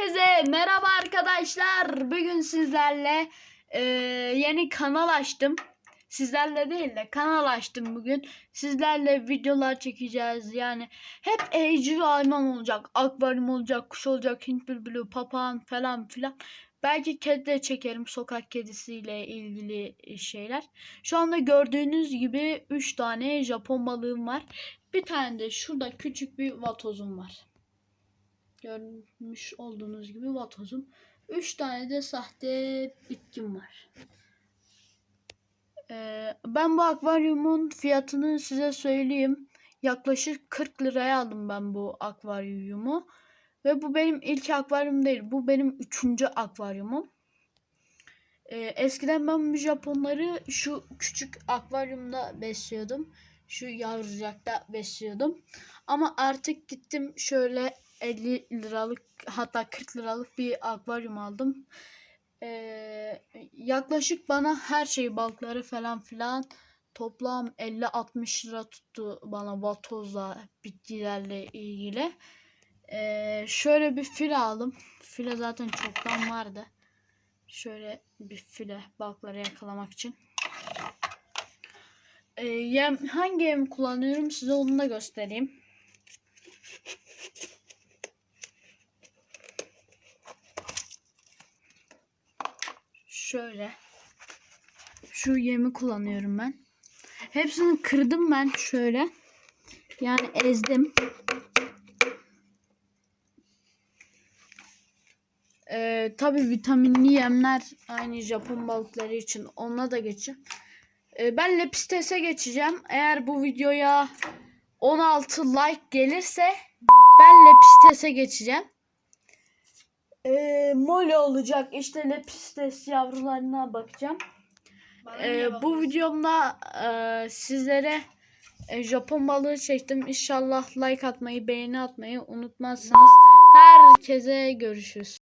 Herkese merhaba arkadaşlar. Bugün sizlerle e, yeni kanal açtım. Sizlerle değil de kanal açtım bugün. Sizlerle videolar çekeceğiz. Yani hep evcil hayvan olacak. Akvaryum olacak, kuş olacak, Hint bülbülü, papağan falan filan. Belki kedi de çekerim sokak kedisiyle ilgili şeyler. Şu anda gördüğünüz gibi 3 tane Japon balığım var. Bir tane de şurada küçük bir vatozum var. Görmüş olduğunuz gibi vatozum. 3 tane de sahte bitkim var. Ee, ben bu akvaryumun fiyatını size söyleyeyim. Yaklaşık 40 liraya aldım ben bu akvaryumu. Ve bu benim ilk akvaryum değil. Bu benim üçüncü akvaryumum. Ee, eskiden ben bu Japonları şu küçük akvaryumda besliyordum. Şu yavrucakta besliyordum. Ama artık gittim şöyle 50 liralık hatta 40 liralık bir akvaryum aldım. Ee, yaklaşık bana her şey balıkları falan filan toplam 50-60 lira tuttu bana vatozla bitkilerle ilgili. Ee, şöyle bir file aldım. File zaten çoktan vardı. Şöyle bir file balıkları yakalamak için. Ee, yem, hangi yem kullanıyorum size onu da göstereyim. Şöyle. Şu yemi kullanıyorum ben. Hepsini kırdım ben şöyle. Yani ezdim. Ee, tabii vitaminli yemler aynı Japon balıkları için ona da geçin. Ee, ben Lepistes'e geçeceğim. Eğer bu videoya 16 like gelirse ben Lepistes'e geçeceğim. Ee, mole olacak. İşte Lepistes yavrularına bakacağım. Ee, bu videomda e, sizlere e, Japon balığı çektim. İnşallah like atmayı, beğeni atmayı unutmazsınız. Herkese görüşürüz.